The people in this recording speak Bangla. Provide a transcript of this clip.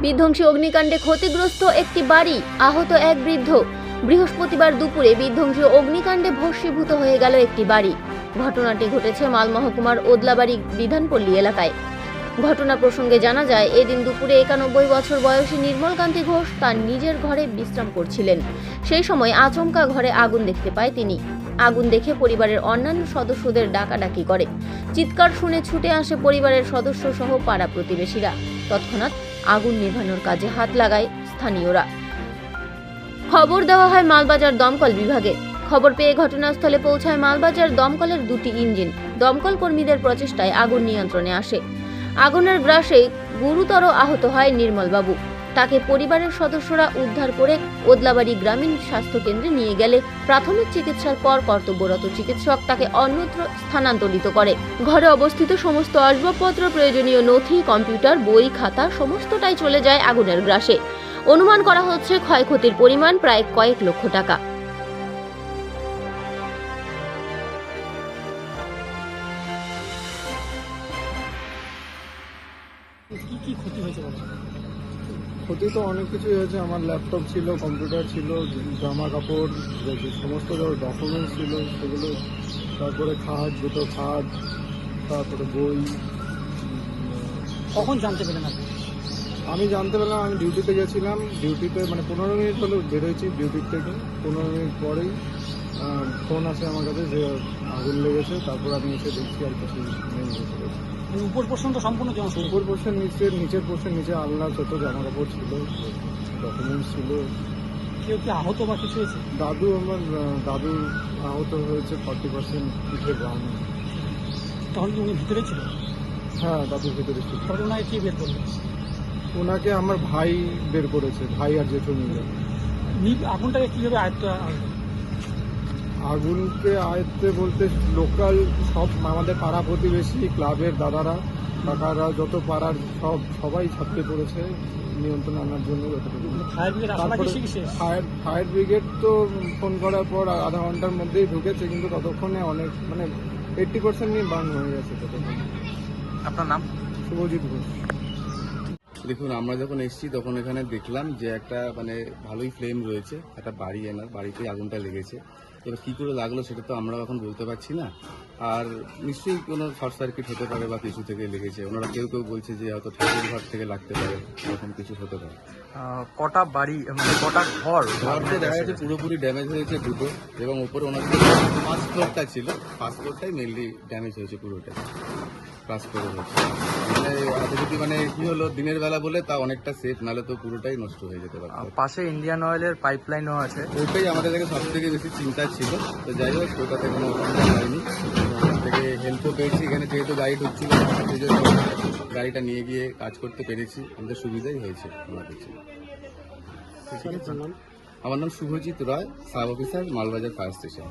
বিধ্বংসী অগ্নিকাণ্ডে ক্ষতিগ্রস্ত একটি বাড়ি, আহত এক বৃদ্ধ। বৃহস্পতিবার দুপুরে বিধ্বংসী অগ্নিকাণ্ডে ভস্মীভূত হয়ে গেল একটি বাড়ি। ঘটনাটি ঘটেছে মালমহকুমার ওদলাবাড়ি বিধানপল্লী এলাকায়। ঘটনা প্রসঙ্গে জানা যায়, এদিন দুপুরে একানব্বই বছর বয়সী নির্মলকান্তি ঘোষ তার নিজের ঘরে বিশ্রাম করছিলেন। সেই সময় আচমকা ঘরে আগুন দেখতে পায় তিনি। আগুন দেখে পরিবারের অন্যান্য সদস্যদের ডাকাডাকি করে। চিৎকার শুনে ছুটে আসে পরিবারের সদস্য সহ পাড়া প্রতিবেশীরা। তৎক্ষণাৎ আগুন নেভানোর কাজে হাত লাগায় স্থানীয়রা। খবর দেওয়া হয় মালবাজার দমকল বিভাগে। খবর পেয়ে ঘটনাস্থলে পৌঁছায় মালবাজার দমকলের দুটি ইঞ্জিন। দমকল কর্মীদের প্রচেষ্টায় আগুন নিয়ন্ত্রণে আসে। আগুনের গ্রাসে গুরুতর আহত হয় নির্মলবাবু। তাকে পরিবারের সদস্যরা উদ্ধার করে ওদলাবাড়ি গ্রামীণ স্বাস্থ্য কেন্দ্রে নিয়ে গেলে প্রাথমিক চিকিৎসার পর কর্তব্যরত চিকিৎসক তাকে অন্যত্র স্থানান্তরিত করে। ঘরে অবস্থিত সমস্ত আসবাবপত্র, প্রয়োজনীয় নথি, কম্পিউটার, বই, খাতা, সমস্তটাই চলে যায় আগুনের গ্রাসে। অনুমান করা হচ্ছে ক্ষয়ক্ষতির পরিমাণ প্রায় কয়েক লক্ষ টাকা। কি কি ক্ষতি হয়েছে ক্ষতি তো অনেক কিছুই হয়েছে। আমার ল্যাপটপ ছিল কম্পিউটার ছিল জামা কাপড় সমস্ত ডকুমেন্টস ছিল সেগুলো তারপরে খাট দুটো খাট তারপরে বই কখন জানতে পেলেন আপনি? আমি জানতে পারলাম আমি ডিউটিতে গেছিলাম। ডিউটিতে মানে পনেরো মিনিট হলো বেরোয়েছি ডিউটির থেকে। পনেরো মিনিট পরেই ফোন আসে আমার কাছে যে আগুন লেগেছে তারপর আমি এসে দেখছি আর কিছু নেই। মানে উপর পর্যন্ত সম্পূর্ণ জমা উপর পোর্শন নিচে নিচের পোর্শন নিচে আলনা ছোট জামা কাপড় ছিল ডকুমেন্টস ছিল। কেউ কি আহত বা কিছু হয়েছে? দাদু আমার দাদু আহত হয়েছে ফর্টি পার্সেন্ট পিঠে গ্রাম তখন কি উনি ভিতরে ছিল হ্যাঁ দাদুর ভিতরে ছিল। তখন ওনাকে কে বের করল? ওনাকে আমার ভাই বের করেছে ভাই আর জেঠু মিলে। নি- আগুনটাকে কীভাবে আয়ত্ত? আগুনকে আয়ত্তে বলতে লোকাল সব আমাদের পাড়া প্রতিবেশী ক্লাবের দাদারা কাকারা যত পাড়ার সব সবাই ছাপতে পড়েছে নিয়ন্ত্রণ আনার জন্য শেষ ফায়ার ফায়ার ব্রিগেড তো ফোন করার পর আধা ঘণ্টার মধ্যেই ঢুকেছে কিন্তু ততক্ষণে অনেক মানে এইটটি পার্সেন্ট নিয়ে বার্ন হয়ে গেছে ততক্ষণ। আপনার নাম? শুভজিৎ ঘোষ। দেখুন আমরা যখন এসেছি তখন এখানে দেখলাম যে একটা মানে ভালোই ফ্লেম রয়েছে একটা বাড়ি এনার বাড়িতে আগুনটা লেগেছে। এবার কী করে লাগল সেটা তো আমরা এখন বলতে পারছি না। আর নিশ্চয়ই কোনো শর্ট সার্কিট হতে পারে বা কিছু থেকে লেগেছে। ওনারা কেউ কেউ বলছে যে হয়তো ঠাকুর ঘর থেকে লাগতে পারে এরকম কিছু হতে পারে। কটা বাড়ি মানে কটা ঘর? ঘরটা দেখা যাচ্ছে পুরোপুরি ড্যামেজ হয়েছে দুটো এবং ওনার যে ফার্স্ট ফ্লোরটা ছিল ফার্স্ট ফ্লোরটাই মেনলি ড্যামেজ হয়েছে পুরোটা ক্লাস করে হয়েছে। মানে যদি মানে কি হলো দিনের বেলা বলে তা অনেকটা সেফ নাহলে তো পুরোটাই নষ্ট হয়ে যেতে পারে পাশে ইন্ডিয়ান অয়েলের পাইপলাইনও আছে। ওইটাই আমাদের কাছে সব থেকে বেশি চিন্তা ছিল। তো যাই হোক ওটাতে কোনো অসুবিধা হয়নি। ওখান থেকে হেল্পও পেয়েছি। এখানে যেহেতু গাড়ি ঢুকছিল সেই জন্য গাড়িটা নিয়ে গিয়ে কাজ করতে পেরেছি। আমাদের সুবিধাই হয়েছে আমার কাছে আমার নাম Subhajit Roy sub officer Malbazar fire station